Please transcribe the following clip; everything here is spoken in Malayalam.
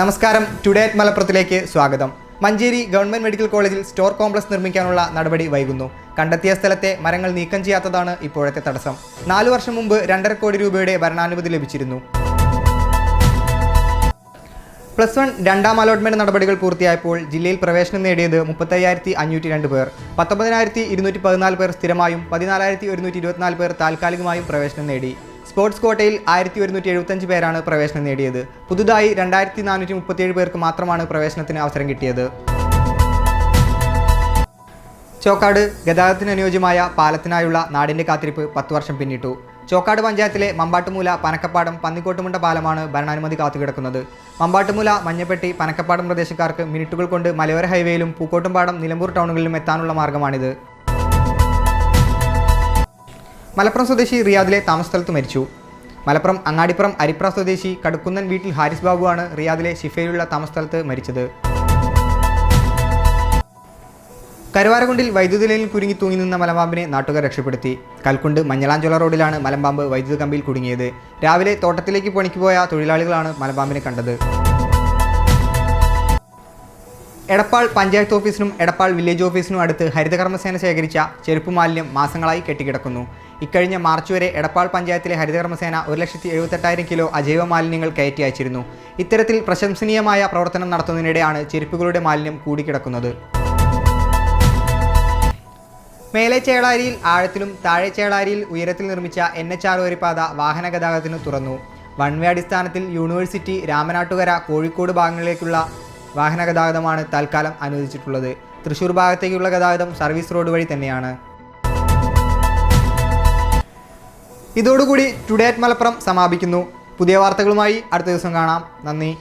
നമസ്കാരം. ടുഡേ മലപ്പുറത്തിലേക്ക് സ്വാഗതം. മഞ്ചേരി ഗവൺമെന്റ് മെഡിക്കൽ കോളേജിൽ സ്റ്റോർ കോംപ്ലക്സ് നിർമ്മിക്കാനുള്ള നടപടി വൈകുന്നു. കണ്ടെത്തിയ സ്ഥലത്തെ മരങ്ങൾ നീക്കം ചെയ്യാത്തതാണ് ഇപ്പോഴത്തെ തടസ്സം. നാലു വർഷം മുമ്പ് രണ്ടര കോടി രൂപയുടെ ഭരണാനുമതി ലഭിച്ചിരുന്നു. പ്ലസ് വൺ രണ്ടാം അലോട്ട്മെന്റ് നടപടികൾ പൂർത്തിയായപ്പോൾ ജില്ലയിൽ പ്രവേശനം നേടിയത് മുപ്പത്തയ്യായിരത്തി അഞ്ഞൂറ്റി രണ്ട് പേർ. പത്തൊമ്പതിനായിരത്തി ഇരുന്നൂറ്റി പതിനാല് പേർ സ്ഥിരമായും പതിനാലായിരത്തി ഒരുന്നൂറ്റി ഇരുപത്തിനാല് പേർ താൽക്കാലികമായും പ്രവേശനം നേടി. സ്പോർട്സ് കോട്ടയിൽ ആയിരത്തി ഒരുന്നൂറ്റി എഴുപത്തഞ്ച് പേരാണ് പ്രവേശനം നേടിയത്. പുതുതായി രണ്ടായിരത്തി നാനൂറ്റി മുപ്പത്തിയേഴ് പേർക്ക് മാത്രമാണ് പ്രവേശനത്തിന് അവസരം കിട്ടിയത്. ചോക്കാട് ഗതാഗതത്തിന് അനുയോജ്യമായ പാലത്തിനായുള്ള നാടിന്റെ കാത്തിരിപ്പ് പത്ത് വർഷം പിന്നിട്ടു. ചോക്കാട് പഞ്ചായത്തിലെ മമ്പാട്ടുമൂല പനക്കപ്പാടം പന്നിക്കോട്ടുമുണ്ട പാലമാണ് ഭരണാനുമതി കാത്തുകിടക്കുന്നത്. മമ്പാട്ടുമൂല മഞ്ഞപ്പെട്ടി പനക്കപ്പാടം പ്രദേശക്കാർക്ക് മിനിറ്റുകൾ കൊണ്ട് മലയോര ഹൈവേയിലും പൂക്കോട്ടുംപാടം നിലമ്പൂർ ടൗണുകളിലും എത്താനുള്ള മാർഗമാണിത്. മലപ്പുറം സ്വദേശി റിയാദിലെ താമസസ്ഥലത്ത് മരിച്ചു. മലപ്പുറം അങ്ങാടിപ്പുറം അരിപ്ര സ്വദേശി കടുക്കുന്നൻ വീട്ടിൽ ഹാരിസ് ബാബുവാണ് റിയാദിലെ ഷിഫയിലുള്ള താമസസ്ഥലത്ത് മരിച്ചത്. കരുവാരകുണ്ടിൽ വൈദ്യുതി ലൈനിൽ കുരുങ്ങി തൂങ്ങി നിന്ന മലമ്പാമ്പിനെ നാട്ടുകാർ രക്ഷപ്പെടുത്തി. കൽക്കുണ്ട് മഞ്ഞളാഞ്ചോല റോഡിലാണ് മലമ്പാമ്പ് വൈദ്യുത കമ്പിയിൽ കുടുങ്ങിയത്. രാവിലെ തോട്ടത്തിലേക്ക് പണിക്ക് പോയ തൊഴിലാളികളാണ് മലമ്പാമ്പിനെ കണ്ടത്. എടപ്പാൾ പഞ്ചായത്ത് ഓഫീസിനും എടപ്പാൾ വില്ലേജ് ഓഫീസിനും അടുത്ത് ഹരിതകർമ്മസേന ശേഖരിച്ച ചെരുപ്പ് മാലിന്യം മാസങ്ങളായി കെട്ടിക്കിടക്കുന്നു. ഇക്കഴിഞ്ഞ മാർച്ച് വരെ എടപ്പാൾ പഞ്ചായത്തിലെ ഹരിതകർമ്മസേന ഒരു ലക്ഷത്തി എഴുപത്തെട്ടായിരം കിലോ അജൈവ മാലിന്യങ്ങൾ കയറ്റി അയച്ചിരുന്നു. ഇത്തരത്തിൽ പ്രശംസനീയമായ പ്രവർത്തനം നടത്തുന്നതിനിടെയാണ് ചെരുപ്പുകളുടെ മാലിന്യം കൂടിക്കിടക്കുന്നത്. മേലെ ചേളാരിയിൽ ആഴത്തിലും താഴെ ചേളാരിയിൽ ഉയരത്തിൽ നിർമ്മിച്ച എൻ എച്ച് ആർ വരിപ്പാത വാഹന ഗതാഗതത്തിന് തുറന്നു. വൺവേ അടിസ്ഥാനത്തിൽ യൂണിവേഴ്സിറ്റി രാമനാട്ടുകര കോഴിക്കോട് ഭാഗങ്ങളിലേക്കുള്ള വാഹന ഗതാഗതമാണ് തൽക്കാലം അനുവദിച്ചിട്ടുള്ളത്. തൃശ്ശൂർ ഭാഗത്തേക്കുള്ള ഗതാഗതം സർവീസ് റോഡ് വഴി തന്നെയാണ്. ഇതോടുകൂടി ടുഡേ അറ്റ് മലപ്പുറം സമാപിക്കുന്നു. പുതിയ വാർത്തകളുമായി അടുത്ത ദിവസം കാണാം. നന്ദി.